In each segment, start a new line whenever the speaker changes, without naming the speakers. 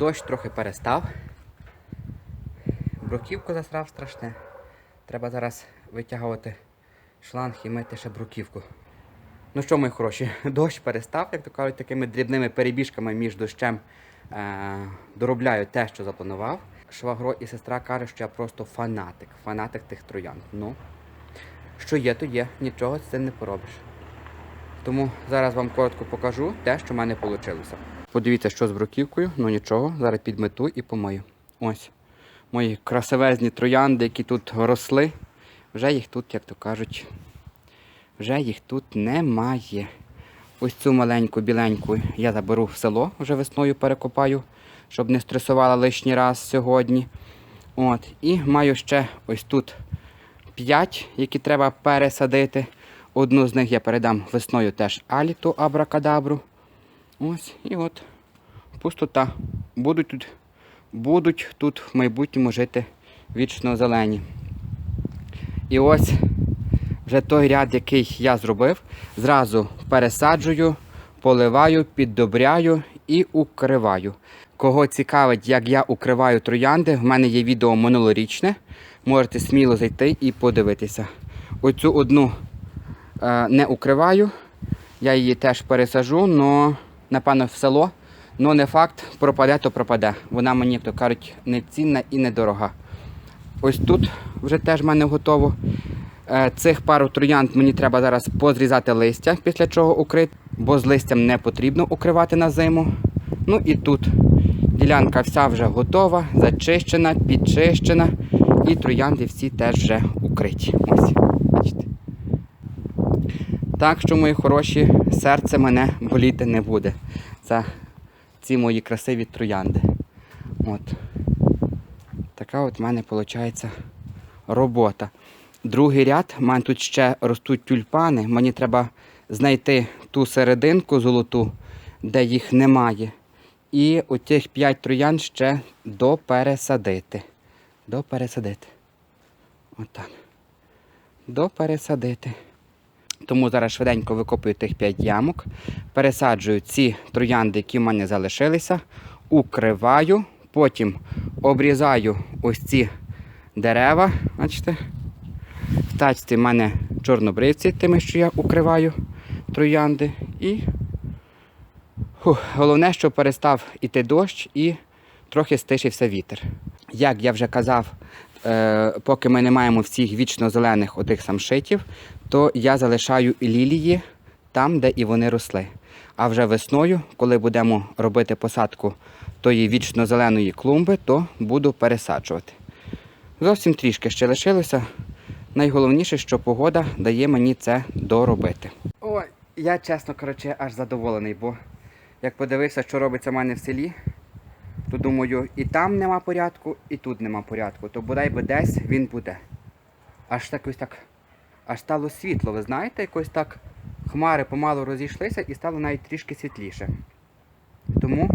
Дощ трохи перестав. Бруківку засрав страшне. Треба зараз витягувати шланг і мити ще бруківку. Ну що, мої хороші, дощ перестав, як то кажуть, такими дрібними перебіжками між дощем е- доробляю те, що запланував. Швагро і сестра кажуть, що я просто фанатик, фанатик тих троянд. Ну, що є, то є, нічого з цим не поробиш. Тому зараз вам коротко покажу те, що в мене вийшло. Подивіться, що з бруківкою, ну нічого, зараз підмету і помию. Ось мої красивезні троянди, які тут росли. Вже їх тут, як то кажуть, вже їх тут немає. Ось цю маленьку біленьку я заберу в село, вже весною перекопаю, щоб не стресувала лишній раз сьогодні. От. І маю ще ось тут 5, які треба пересадити. Одну з них я передам весною теж аліту абракадабру. Ось, і от пустота. Будуть тут, будуть тут в майбутньому жити вічно зелені. І ось вже той ряд, який я зробив, зразу пересаджую, поливаю, піддобряю і укриваю. Кого цікавить, як я укриваю троянди, в мене є відео минулорічне. Можете сміло зайти і подивитися. Оцю одну е, не укриваю. Я її теж пересажу, але напевно в село. Ну не факт, пропаде, то пропаде. Вона мені, як то кажуть, не цінна і недорога. Ось тут вже теж в мене готово. Е, Цих пару троянд мені треба зараз позрізати листя, після чого укрити, бо з листям не потрібно укривати на зиму. Ну і тут ділянка вся вже готова, зачищена, підчищена. І троянди всі теж вже укриті. Ось, бачите. Так що, мої хороші, серце мене боліти не буде. Це ці мої красиві троянди. От. Така от в мене виходить робота. Другий ряд, в мене тут ще ростуть тюльпани. Мені треба знайти ту серединку золоту, де їх немає. І отих 5 троян ще допересадити. Допересадити. Отак. Допересадити. Тому зараз швиденько викопую тих 5 ямок, пересаджую ці троянди, які в мене залишилися, укриваю, потім обрізаю ось ці дерева. Бачите? В тачці в мене чорнобривці, тими, що я укриваю троянди. І Фух, головне, що перестав іти дощ і трохи стишився вітер. Як я вже казав, е, поки ми не маємо всіх вічно зелених отих самшитів, то я залишаю лілії там, де і вони росли. А вже весною, коли будемо робити посадку тої вічно зеленої клумби, то буду пересаджувати. Зовсім трішки ще лишилося. Найголовніше, що погода дає мені це доробити. Ой, я чесно коротше, аж задоволений, бо як подивився, що робиться в мене в селі, то думаю, і там нема порядку, і тут нема порядку. То бодай би десь він буде. Аж так ось так, аж стало світло, ви знаєте, якось так хмари помалу розійшлися і стало навіть трішки світліше. Тому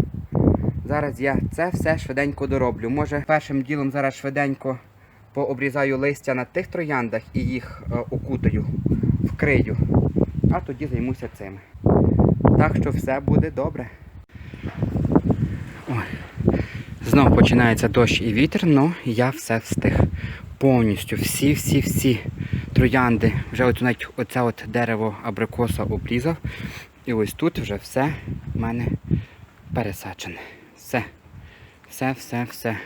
зараз я це все швиденько дороблю. Може, першим ділом зараз швиденько пообрізаю листя на тих трояндах і їх е, окутаю, вкрию. А тоді займуся цим. Так що все буде добре. Ой. Знов починається дощ і вітер, але я все встиг. Повністю всі-всі-всі троянди. Вже от навіть оце от дерево абрикоса обрізав. І ось тут вже все в мене пересаджене. Все. Все, все, все.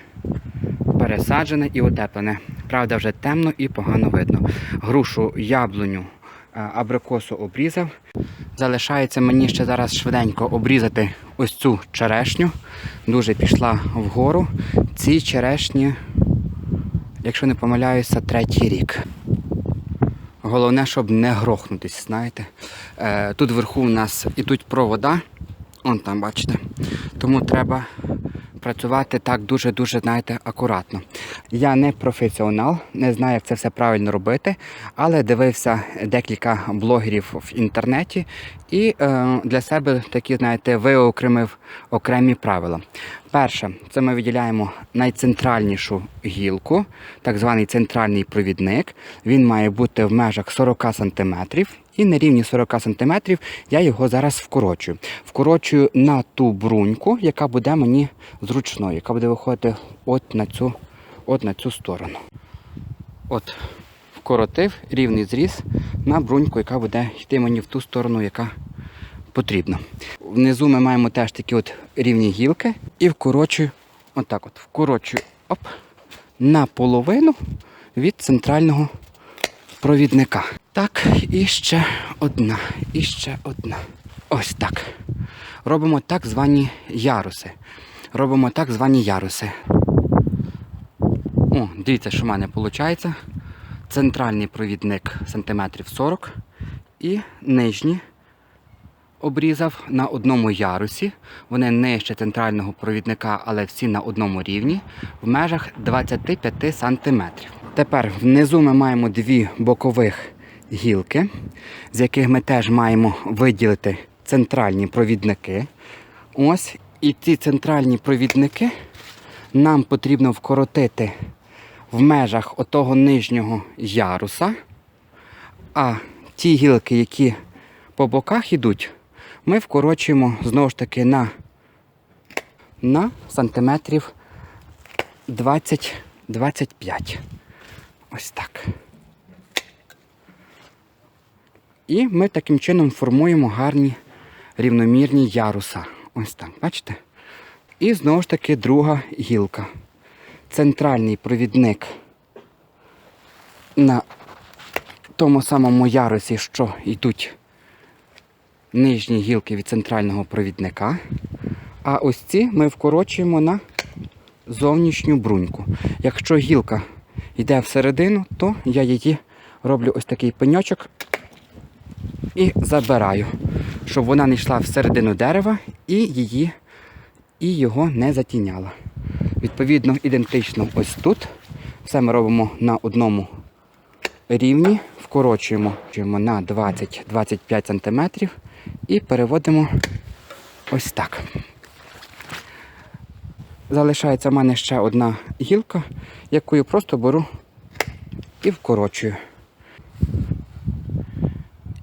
Пересаджене і утеплене. Правда, вже темно і погано видно. Грушу яблуню е, абрикосу обрізав. Залишається мені ще зараз швиденько обрізати ось цю черешню. Дуже пішла вгору. Ці черешні, якщо не помиляюся, третій рік. Головне, щоб не грохнутись, знаєте. Е, Тут вверху в нас ідуть провода. Вон там, бачите. Тому треба працювати так дуже-дуже, знаєте, акуратно. Я не професіонал, не знаю, як це все правильно робити, але дивився декілька блогерів в інтернеті і е, для себе такі, знаєте, виокремив окремі правила. Перше, це ми виділяємо найцентральнішу гілку, так званий центральний провідник. Він має бути в межах 40 см. І на рівні 40 см я його зараз вкорочую. Вкорочую на ту бруньку, яка буде мені зручною, яка буде виходити от на цю, от на цю сторону. От, вкоротив рівний зріз на бруньку, яка буде йти мені в ту сторону, яка потрібно. Внизу ми маємо теж такі от рівні гілки і вкорочую, отак от, вкорочую оп, на половину від центрального провідника. Так, і ще одна, і ще одна. Ось так. Робимо так звані яруси. Робимо так звані яруси. О, дивіться, що в мене виходить. Центральний провідник сантиметрів 40 і нижні обрізав на одному ярусі. Вони нижче центрального провідника, але всі на одному рівні, в межах 25 см. Тепер внизу ми маємо дві бокових гілки, з яких ми теж маємо виділити центральні провідники. Ось, і ці центральні провідники нам потрібно вкоротити в межах отого нижнього яруса. А ті гілки, які по боках йдуть, ми вкорочуємо знову ж таки на, на сантиметрів 20-25. Ось так. І ми таким чином формуємо гарні рівномірні яруса. Ось так, бачите? І знову ж таки друга гілка. Центральний провідник на тому самому ярусі, що йдуть нижні гілки від центрального провідника. А ось ці ми вкорочуємо на зовнішню бруньку. Якщо гілка йде всередину, то я її роблю ось такий пеньочок і забираю, щоб вона не йшла всередину дерева і її і його не затіняла. Відповідно, ідентично ось тут. Все ми робимо на одному рівні, вкорочуємо на 20-25 см і переводимо ось так. Залишається в мене ще одна гілка, яку я просто беру і вкорочую.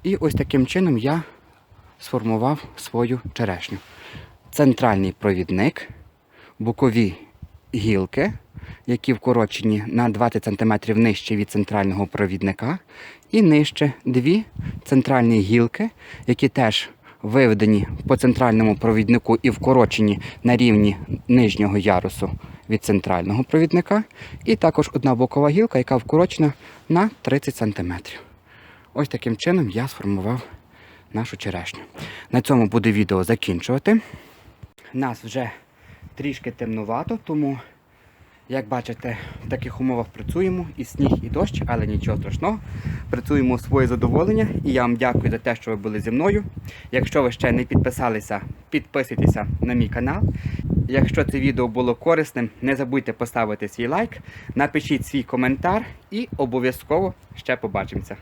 І ось таким чином я сформував свою черешню. Центральний провідник, бокові гілки, які вкорочені на 20 см нижче від центрального провідника, і нижче дві центральні гілки, які теж виведені по центральному провіднику і вкорочені на рівні нижнього ярусу від центрального провідника, і також одна бокова гілка, яка вкорочена на 30 см. Ось таким чином я сформував нашу черешню. На цьому буде відео закінчувати. Нас вже трішки темнувато, тому, як бачите, в таких умовах працюємо і сніг, і дощ, але нічого страшного. Працюємо у своє задоволення і я вам дякую за те, що ви були зі мною. Якщо ви ще не підписалися, підписуйтеся на мій канал. Якщо це відео було корисним, не забудьте поставити свій лайк, напишіть свій коментар і обов'язково ще побачимося.